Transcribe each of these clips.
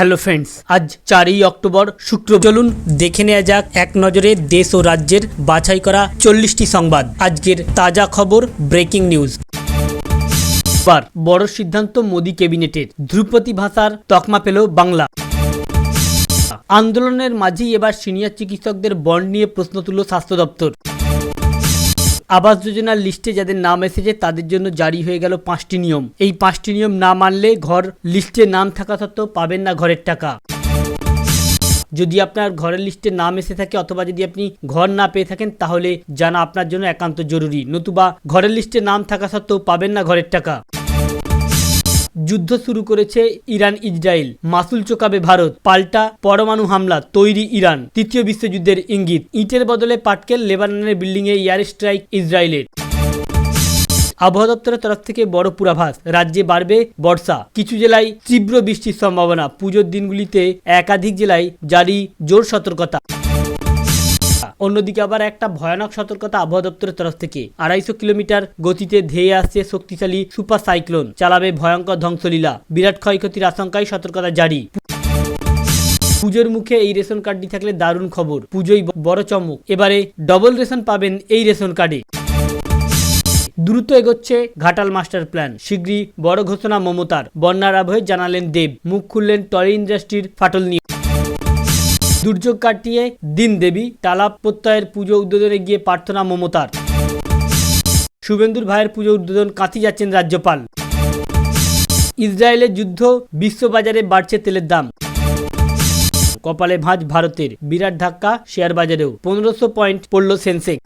Hello friends আজ চারই October শুক্র চলুন দেখে নেওয়া যাক এক নজরে দেশ ও রাজ্যের বাছাই করা চল্লিশটি সংবাদ। আজকের তাজা খবর ব্রেকিং নিউজ বার বড় সিদ্ধান্ত মোদী ক্যাবিনেটের। ধ্রুপদী ভাষার তকমা পেল বাংলা। আন্দোলনের মাঝেই এবার সিনিয়র চিকিৎসকদের বন্ড নিয়ে প্রশ্ন তুলল স্বাস্থ্য দপ্তর। আবাস যোজনার লিস্টে যাদের নাম এসেছে, তাদের জন্য জারি হয়ে গেল পাঁচটি নিয়ম। এই পাঁচটি নিয়ম না মানলে ঘর লিস্টে নাম থাকা সত্ত্বেও পাবেন না ঘরের টাকা। যদি আপনার ঘরের লিস্টে নাম এসে থাকে অথবা যদি আপনি ঘর না পেয়ে থাকেন, তাহলে জানা আপনার জন্য একান্ত জরুরি। নতুবা ঘরের লিস্টে নাম থাকা সত্ত্বেও পাবেন না ঘরের টাকা। যুদ্ধ শুরু করেছে ইরান ইসরায়েল। মাসুল চোকাবে ভারত। পাল্টা পরমাণু হামলা তৈরি ইরান। তৃতীয় বিশ্বযুদ্ধের ইঙ্গিত। ইটের বদলে পাটকেল, লেবাননের বিল্ডিংয়ে এয়ার স্ট্রাইক ইসরায়েলের। আবহাওয়া দপ্তরের তরফ থেকে বড় পূর্বাভাস। রাজ্যে বাড়বে বর্ষা। কিছু জেলায় তীব্র বৃষ্টির সম্ভাবনা। পুজোর দিনগুলিতে একাধিক জেলায় জারি জোর সতর্কতা। অন্যদিকে আবার একটা ভয়ানক সতর্কতা আবহাওয়া দপ্তরের তরফ থেকে। আড়াইশো কিলোমিটার গতিতে ধেয়ে আসছে শক্তিশালী সুপার সাইক্লোন, চালাবে ভয়ঙ্কর ধ্বংসলীলা। বিরাট ক্ষয়ক্ষতির আশঙ্কায় সতর্কতা জারি। পুজোর মুখে এই রেশন কার্ডটি থাকলে দারুণ খবর। পুজোই বড় চমক। এবারে ডবল রেশন পাবেন এই রেশন কার্ডে। দ্রুত এগোচ্ছে ঘাটাল মাস্টার প্ল্যান। শীঘ্রই বড় ঘোষণা মমতার। বন্যার আবহে জানালেন দেব। মুখ খুললেন টয় ইন্ডাস্ট্রির ফাটল নিয়ে। দুর্যোগ কাটিয়ে দিন দেবী টালা প্রত্যয়ের পুজো উদ্বোধনে গিয়ে প্রার্থনা মমতার। শুভেন্দুর ভাইয়ের পুজো উদ্বোধন কাঁথি যাচ্ছেন রাজ্যপাল। ইসরায়েলের যুদ্ধ বিশ্ববাজারে বাড়ছে তেলের দাম। কপালে ভাঁজ ভারতের। বিরাট ধাক্কা শেয়ার বাজারেও পনেরোশো পয়েন্ট পড়ল সেন্সেক্স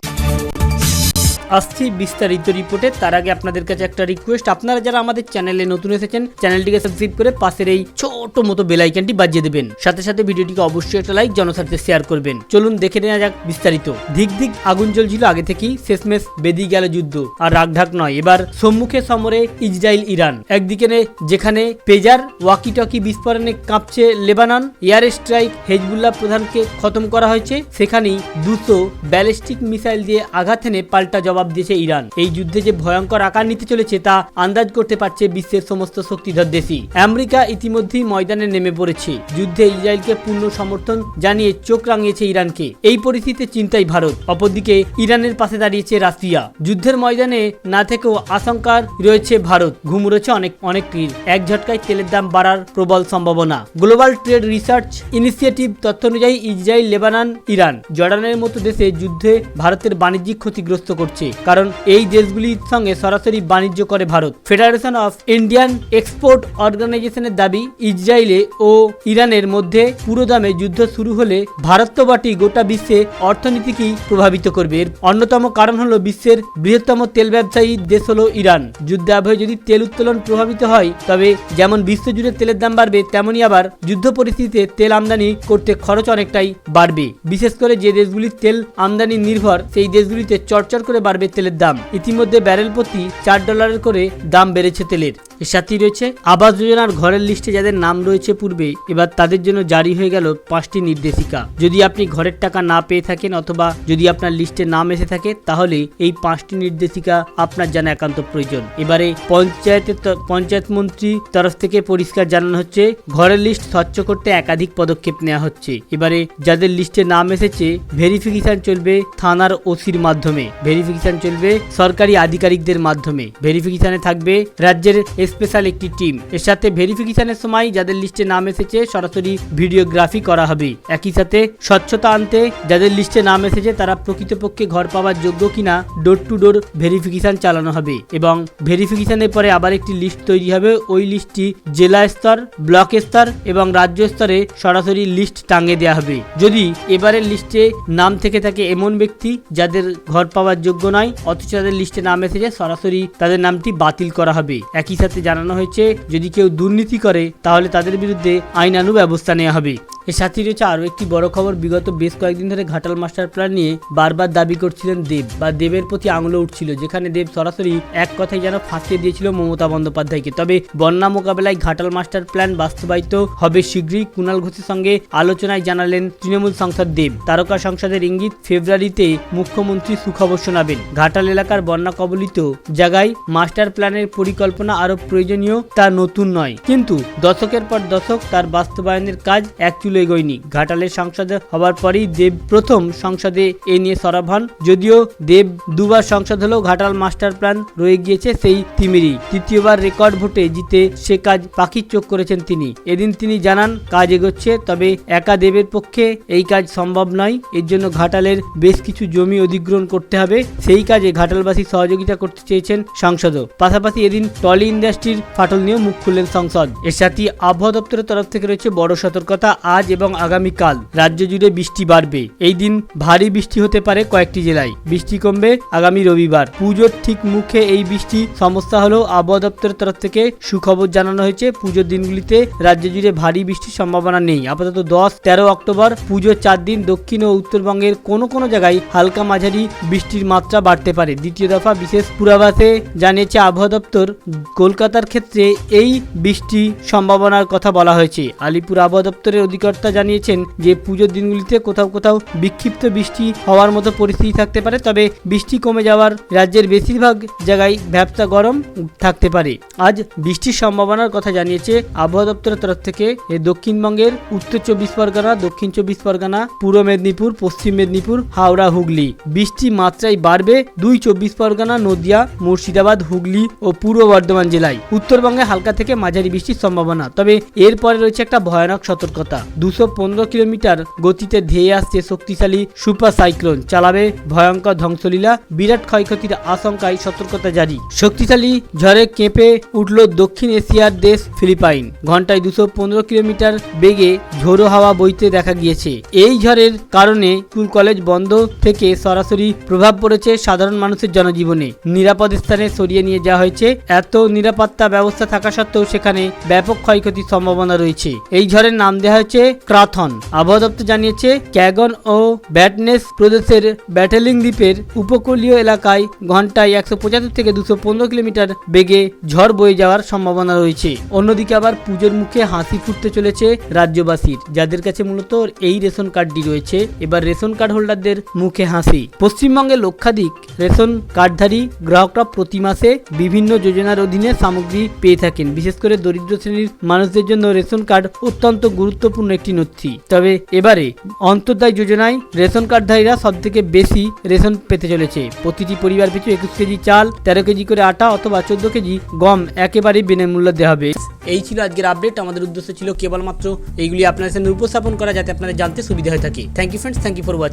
আসছি বিস্তারিত রিপোর্টে। তার আগে আপনাদের কাছে একটা রিকোয়েস্ট আপনারা যারা আমাদের চ্যানেলে নতুন এসেছেন, চ্যানেলটিকে সাবস্ক্রাইব করে পাশের এই ছোট মতো বেলাইকানটি বাজিয়ে দেবেন। সাথে সাথে ভিডিওটিকে অবশ্যই একটা লাইক জনস্বার্থে শেয়ার করবেন। চলুন দেখে নেওয়া যাক বিস্তারিত। ধিক ধিক আগুন জ্বলছিল আগে থেকেই। শেষমেশ বেদি গেল যুদ্ধ। আর রাগঢাক নয়। এবার সম্মুখে সমরে ইসরায়েল, ইরান। একদিকে যেখানে পেজার ওয়াকি টকি বিস্ফোরণে কাঁপছে লেবানন। এয়ার স্ট্রাইক হেজবুল্লাহ প্রধানকে খতম করা হয়েছে। সেখানেই দুশো ব্যালিস্টিক মিসাইল দিয়ে আঘাত এনে পাল্টা দিয়েছে ইরান। এই যুদ্ধে যে ভয়ঙ্কর আকার নিতে চলেছে তা আন্দাজ করতে পারছে বিশ্বের সমস্ত শক্তিধর দেশই। আমেরিকা ইতিমধ্যেই ময়দানে নেমে পড়েছে। যুদ্ধে ইসরায়েলকে পূর্ণ সমর্থন জানিয়ে চোখ রাঙিয়েছে ইরানকে। এই পরিস্থিতিতে চিন্তাই ভারত। অপরদিকে ইরানের পাশে দাঁড়িয়েছে রাশিয়া। যুদ্ধের ময়দানে না থেকেও আশঙ্কার রয়েছে ভারত। ঘুম রয়েছে অনেক অনেকটির এক ঝটকায় তেলের দাম বাড়ার প্রবল সম্ভাবনা। গ্লোবাল ট্রেড রিসার্চ ইনিশিয়েটিভ তথ্য অনুযায়ী ইসরায়েল, লেবানন, ইরান। জর্ডানের মতো দেশে যুদ্ধে ভারতের বাণিজ্যিক ক্ষতিগ্রস্ত করছে। কারণ এই দেশগুলির সঙ্গে সরাসরি বাণিজ্য করে Bharat. Federation of Indian export অর্গানাইজেশনের দাবি, ইসরায়েলে ও ইরানের মধ্যে পুরো দামে যুদ্ধ শুরু হলে ভারত তো বটেই গোটা বিশ্বে অর্থনীতিকেই প্রভাবিত করবে। এর অন্যতম কারণ হলো বিশ্বের বৃহত্তম তেল ব্যবসায়ী দেশ হলো ইরান। যুদ্ধে আবহে যদি তেল উত্তোলন প্রভাবিত হয়, তবে যেমন বিশ্বজুড়ে তেলের দাম বাড়বে তেমনই আবার যুদ্ধ পরিস্থিতিতে তেল আমদানি করতে খরচ অনেকটাই বাড়বে। বিশেষ করে যে দেশগুলির তেল আমদানি নির্ভর, সেই দেশগুলিতে চরচর করে বাড়বে তেলের দাম। ইতিমধ্যে ব্যারেল প্রতি চার ডলারের করে দাম বেড়েছে তেলের। এর সাথেই রয়েছে। আবাস যোজনার ঘরের লিস্টে যাদের নাম রয়েছে পূর্বে, এবার তাদের জন্য জারি হয়ে গেল পাঁচটি নির্দেশিকা। যদি আপনি ঘরের টাকা না পেয়ে থাকেন অথবা যদি আপনার লিস্টে নাম এসে থাকে, তাহলে এই পাঁচটি নির্দেশিকা আপনার জানা একান্ত প্রয়োজন। এবারে পঞ্চায়েতের পঞ্চায়েত মন্ত্রী তরফ থেকে পরিষ্কার জানানো হচ্ছে, ঘরের লিস্ট স্বচ্ছ করতে একাধিক পদক্ষেপ নেওয়া হচ্ছে। এবারে যাদের লিস্টে নাম এসেছে, ভেরিফিকেশন চলবে থানার ওসির মাধ্যমে। ভেরিফিকেশন চলবে সরকারি আধিকারিকদের মাধ্যমে। ভেরিফিকেশনে থাকবে রাজ্যের স্পেশাল একটি টিম। এর সাথে ভেরিফিকেশনের সময় যাদের লিস্টে নাম এসেছে, সরাসরি ভিডিওগ্রাফি করা হবে। একই সাথে স্বচ্ছতা আনতে যাদের লিস্টে নাম এসেছে, তারা প্রকৃতপক্ষে ঘর পাওয়ার যোগ্য কিনা ডোর টু ডোর ভেরিফিকেশন চালানো হবে এবং ভেরিফিকেশনের পরে আবার একটি লিস্ট তৈরি হবে। ওই লিস্টটি জেলা স্তর, ব্লক স্তর এবং রাজ্য স্তরে সরাসরি লিস্ট টাঙিয়ে দেওয়া হবে। যদি এবারের লিস্টে নাম থেকে থাকে এমন ব্যক্তি যাদের ঘর পাওয়ার যোগ্য নয়, অথচ তাদের লিস্টে নাম এসেছে, সরাসরি তাদের নামটি বাতিল করা হবে। একই সাথে জানানো হয়েছে যদি কেউ দুর্নীতি করে তাহলে তাদের বিরুদ্ধে আইনানু ব্যবস্থা নেওয়া হবে। এর সাথে রয়েছে আরও একটি বড় খবর। বিগত বেশ কয়েকদিন ধরে ঘাটাল মাস্টার প্ল্যান নিয়ে বারবার দাবি করছিলেন দেব বা দেবের প্রতি আঙুলে উঠছিল, যেখানে দেব সরাসরি এক কথাই যেন ফাঁসিয়ে দিয়েছিল মমতা বন্দ্যোপাধ্যায়কে। তবে বন্যা মোকাবেলায় ঘাটাল মাস্টার প্ল্যান বাস্তবায়িত হবে শীঘ্রই কুণাল ঘোষের সঙ্গে আলোচনায় জানালেন তৃণমূল সাংসদ দেব। তারকা সংসদের ইঙ্গিত, ফেব্রুয়ারিতে মুখ্যমন্ত্রী সুখবর শোনাবেন। ঘাটাল এলাকার বন্যা কবলিত জায়গায় মাস্টার প্ল্যানের পরিকল্পনা আরও প্রয়োজনীয় তা নতুন নয়। কিন্তু দশকের পর দশক তার বাস্তবায়নের কাজ এক চুলো এগোয়নি। ঘাটালের সংসদ হবার পরেই দেব প্রথম সংসদে এ নিয়ে সরব হন। যদিও দেব দুবার সংসদ হলেও ঘাটাল মাস্টার প্ল্যান রয়ে গিয়েছে সেই তিমিরি তৃতীয়বার রেকর্ড ভোটে জিতে সে কাজ পাখির চোখ করেছেন তিনি। এদিন তিনি জানান, কাজ এগোচ্ছে, তবে একা দেবের পক্ষে এই কাজ সম্ভব নয়। এর জন্য ঘাটালের বেশ কিছু জমি অধিগ্রহণ করতে হবে। সেই কাজে ঘাটালবাসী সহযোগিতা করতে চেয়েছেন সাংসদও। পাশাপাশি এদিন টলি ইন্ডাস্ট্রির ফাটল নিয়েও মুখ খুললেন সংসদ। এর সাথে আবহাওয়া দপ্তরের তরফ থেকে রয়েছে বড় সতর্কতা। আজ এবং আগামীকাল রাজ্য জুড়ে বৃষ্টি বাড়বে। এই দিন ভারী বৃষ্টি হতে পারে কয়েকটি জেলায়। বৃষ্টি কমবে আগামী রবিবার। পুজোর ঠিক মুখে এই বৃষ্টি সমস্যা হলেও আবহাওয়া দপ্তরের তরফ থেকে সুখবর জানানো হয়েছে। পুজোর দিনগুলিতে রাজ্য জুড়ে ভারী বৃষ্টির সম্ভাবনা নেই। আপাতত দশ, তেরো অক্টোবর পুজোর চার দিন দক্ষিণ ও উত্তরবঙ্গের কোনো কোনো জায়গায় হালকা মাঝারি বৃষ্টির মাত্রা বাড়তে পারে। দ্বিতীয় দফা বিশেষ পূর্বাভাসে জানিয়েছে আবহাওয়া দপ্তর, কলকাতার ক্ষেত্রে এই বৃষ্টি সম্ভাবনার কথা বলা হয়েছে। আলিপুর আবহাওয়া দপ্তরের অধিকর্তা জানিয়েছেন যে পুজোর দিনগুলিতে কোথাও কোথাও বিক্ষিপ্ত বৃষ্টি হওয়ার মতো পরিস্থিতি থাকতে পারে, তবে বৃষ্টি কমে যাওয়ার রাজ্যের বেশিরভাগ জায়গায় ভ্যাবসা গরম থাকতে পারে। আজ বৃষ্টির সম্ভাবনার কথা জানিয়েছে আবহাওয়া দপ্তরের তরফ থেকে দক্ষিণবঙ্গের উত্তর চব্বিশ পরগনা, দক্ষিণ চব্বিশ পরগনা, পূর্ব মেদিনীপুর, পশ্চিম মেদিনীপুর, হাওড়া, হুগলি। বৃষ্টি মাত্রায় বাড়বে দুই চব্বিশ পরগনা, নদিয়া, মুর্শিদাবাদ, হুগলি ও পূর্ব বর্ধমান জেলায়। উত্তরবঙ্গে হালকা থেকে মাঝারি বৃষ্টির সম্ভাবনা, তবে এরপরে রয়েছে একটা ভয়ানক সতর্কতা। দুশো কিলোমিটার গতিতে ধেয়ে আসছে শক্তিশালী সুপার সাইক্লোন, চালাবে ভয়ঙ্কর ধ্বংসলীলা, বিরাট ক্ষয়ক্ষতির আশঙ্কায় সতর্কতা জারি। শক্তিশালী ঝড়ে কেঁপে উঠল দক্ষিণ এশিয়ার দেশ ফিলিপাইন। ঘন্টায় দুশো কিলোমিটার বেগে ঝোড়ো হাওয়া বইতে দেখা গিয়েছে। এই ঝড়ের কারণে স্কুল, কলেজ বন্ধ থেকে সরাসরি প্রভাব পড়েছে সাধারণ মানুষের জনজীবনে। নিরাপদ স্থানে সরিয়ে নিয়ে যাওয়া হয়েছে। এত নিরাপত্তা ব্যবস্থা থাকা সত্ত্বেও সেখানে ব্যাপক ক্ষয়ক্ষতির সম্ভাবনা রয়েছে। এই ঝড়ের নাম দেওয়া হয়েছে ক্রাথন আবহাওয়া দপ্তর জানিয়েছে, ক্যাগন ও ব্যাটনেস প্রদেশের ব্যাটেলিং দ্বীপের উপকূলীয় এলাকায় ঘন্টায় একশো পঁচাত্তর থেকে দুশো পনেরো কিলোমিটার বেগে ঝড় বয়ে যাওয়ার সম্ভাবনা রয়েছে। অন্যদিকে আবার পুজোর মুখে হাসি ফুটতে চলেছে রাজ্যবাসীর, যাদের কাছে মূলত এই রেশন কার্ডটি রয়েছে। এবার রেশন কার্ড হোল্ডারদের মুখে হাসি। পশ্চিমবঙ্গে লক্ষাধিক রেশন কার্ডধারী গ্রাহকরা প্রতি মাসে বিভিন্ন যোজনার অধীনে সামগ্রী পেয়ে থাকেন। বিশেষ করে দরিদ্র শ্রেণির মানুষদের জন্য রেশন কার্ড অত্যন্ত গুরুত্বপূর্ণ একটি নথি। তবে এবারে অন্তর্দায় যোজনায় রেশন কার্ডধারীরা সব থেকে বেশি রেশন পেতে চলেছে। প্রতিটি পরিবার পিছু একুশ কেজি চাল, তেরো কেজি করে আটা অথবা চোদ্দ কেজি গম একেবারে বিনামূল্যে দেওয়া হবে। এই ছিল আজকের আপডেট আমাদের উদ্দেশ্য ছিল কেবলমাত্র এইগুলি আপনার সামনে উপস্থাপন করা যাতে আপনাদের জানতে সুবিধা হয়ে থাকে। Thank you friends thank you for watching